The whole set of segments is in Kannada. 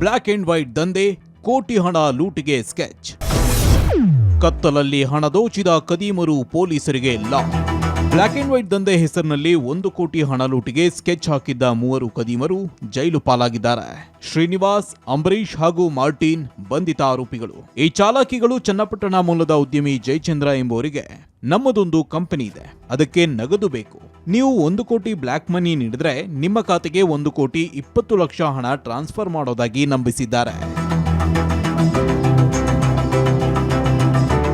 ಬ್ಲ್ಯಾಕ್ ಅಂಡ್ ವೈಟ್ ದಂಧೆ, ಕೋಟಿ ಹಣ ಲೂಟಿಗೆ ಸ್ಕೆಚ್. ಕತ್ತಲಲ್ಲಿ ಹಣ ದೋಚಿದ ಕದೀಮರು ಪೊಲೀಸರಿಗೆ ಲಾಕ್. ಬ್ಲ್ಯಾಕ್ ಅಂಡ್ ವೈಟ್ ದಂಧೆ ಹೆಸರಿನಲ್ಲಿ ಒಂದು ಕೋಟಿ ಹಣ ಲೂಟಿಗೆ ಸ್ಕೆಚ್ ಹಾಕಿದ್ದ ಮೂವರು ಕದೀಮರು ಜೈಲು ಪಾಲಾಗಿದ್ದಾರೆ. ಶ್ರೀನಿವಾಸ್ ಅಂಬರೀಶ್ ಹಾಗೂ ಮಾರ್ಟಿನ್ ಬಂಧಿತ ಆರೋಪಿಗಳು. ಈ ಚಾಲಾಕಿಗಳು ಚನ್ನಪಟ್ಟಣ ಮೂಲದ ಉದ್ಯಮಿ ಜಯಚಂದ್ರ ಎಂಬುವರಿಗೆ ನಮ್ಮದೊಂದು ಕಂಪನಿ ಇದೆ. ಅದಕ್ಕೆ ನಗದು ಬೇಕು. ನೀವು ಒಂದು ಕೋಟಿ ಬ್ಲ್ಯಾಕ್ ಮನಿ ನೀಡಿದ್ರೆ ನಿಮ್ಮ ಖಾತೆಗೆ ಒಂದು ಕೋಟಿ ಇಪ್ಪತ್ತು ಲಕ್ಷ ಹಣ ಟ್ರಾನ್ಸ್ಫರ್ ಮಾಡೋದಾಗಿ ನಂಬಿಸಿದ್ದಾರೆ.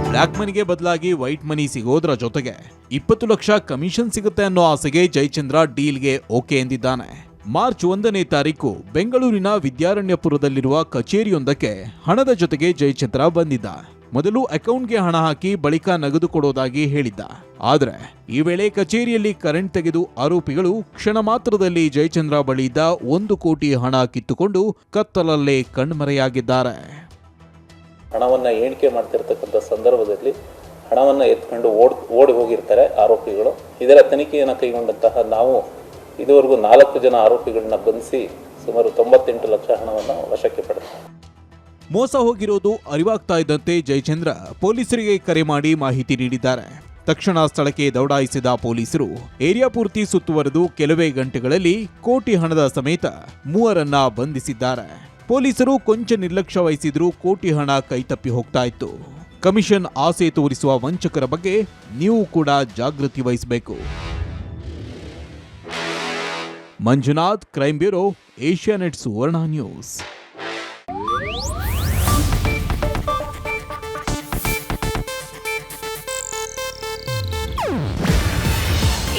ಬ್ಲ್ಯಾಕ್ ಮನಿಗೆ ಬದಲಾಗಿ ವೈಟ್ ಮನಿ ಸಿಗೋದ್ರ ಜೊತೆಗೆ ಇಪ್ಪತ್ತು ಲಕ್ಷ ಕಮಿಷನ್ ಸಿಗುತ್ತೆ ಅನ್ನೋ ಆಸೆಗೆ ಜಯಚಂದ್ರ ಡೀಲ್ಗೆ ಓಕೆ ಎಂದಿದ್ದಾನೆ. ಮಾರ್ಚ್ ಒಂದನೇ ತಾರೀಕು ಬೆಂಗಳೂರಿನ ವಿದ್ಯಾರಣ್ಯಪುರದಲ್ಲಿರುವ ಕಚೇರಿಯೊಂದಕ್ಕೆ ಹಣದ ಜೊತೆಗೆ ಜಯಚಂದ್ರ ಬಂದಿದ್ದ. ಮೊದಲು ಅಕೌಂಟ್ಗೆ ಹಣ ಹಾಕಿ ಬಳಿಕ ನಗದು ಕೊಡೋದಾಗಿ ಹೇಳಿದ್ದ. ಆದರೆ ಈ ವೇಳೆ ಕಚೇರಿಯಲ್ಲಿ ಕರೆಂಟ್ ತೆಗೆದು ಆರೋಪಿಗಳು ಕ್ಷಣ ಮಾತ್ರದಲ್ಲಿ ಜಯಚಂದ್ರ ಬಳಿ ಇದ್ದ ಒಂದು ಕೋಟಿ ಹಣ ಕಿತ್ತುಕೊಂಡು ಕತ್ತಲಲ್ಲೇ ಕಣ್ಮರೆಯಾಗಿದ್ದಾರೆ. ಹಣವನ್ನು ಎಣಿಕೆ ಮಾಡ್ತಿರ್ತಕ್ಕಂಥ ಸಂದರ್ಭದಲ್ಲಿ ಹಣವನ್ನು ಎತ್ಕೊಂಡು ಓಡ್, ಓಡಿ ಹೋಗಿರ್ತಾರೆ ಆರೋಪಿಗಳು. ಇದರ ತನಿಖೆಯನ್ನು ಕೈಗೊಂಡಂತಹ ನಾವು ಇದುವರೆಗೂ ನಾಲ್ಕು ಜನ ಆರೋಪಿಗಳನ್ನ ಬಂಧಿಸಿ ಸುಮಾರು ತೊಂಬತ್ತೆಂಟು ಲಕ್ಷ ಹಣವನ್ನು ವಶಕ್ಕೆ ಪಡೆದಿದ್ದಾರೆ ಮೋಸ ಹೋಗಿರೋದು ಅರಿವಾಗ್ತಾ ಇದ್ದಂತೆ ಜಯಚಂದ್ರ ಪೊಲೀಸರಿಗೆ ಕರೆ ಮಾಡಿ ಮಾಹಿತಿ ನೀಡಿದ್ದಾರೆ. ತಕ್ಷಣ ಸ್ಥಳಕ್ಕೆ ದೌಡಾಯಿಸಿದ ಪೊಲೀಸರು ಏರಿಯಾ ಪೂರ್ತಿ ಸುತ್ತುವರೆದು ಕೆಲವೇ ಗಂಟೆಗಳಲ್ಲಿ ಕೋಟಿ ಹಣದ ಸಮೇತ ಮೂವರನ್ನ ಬಂಧಿಸಿದ್ದಾರೆ. ಪೊಲೀಸರು ಕೊಂಚ ನಿರ್ಲಕ್ಷ್ಯ ವಹಿಸಿದ್ರೂ ಕೋಟಿ ಹಣ ಕೈತಪ್ಪಿ ಹೋಗ್ತಾ ಇತ್ತು. ಕಮಿಷನ್ ಆಸೆ ತೋರಿಸುವ ವಂಚಕರ ಬಗ್ಗೆ ನೀವು ಕೂಡ ಜಾಗೃತಿ ವಹಿಸಬೇಕು. Manjunath crime bureau Asianet Suvarna news.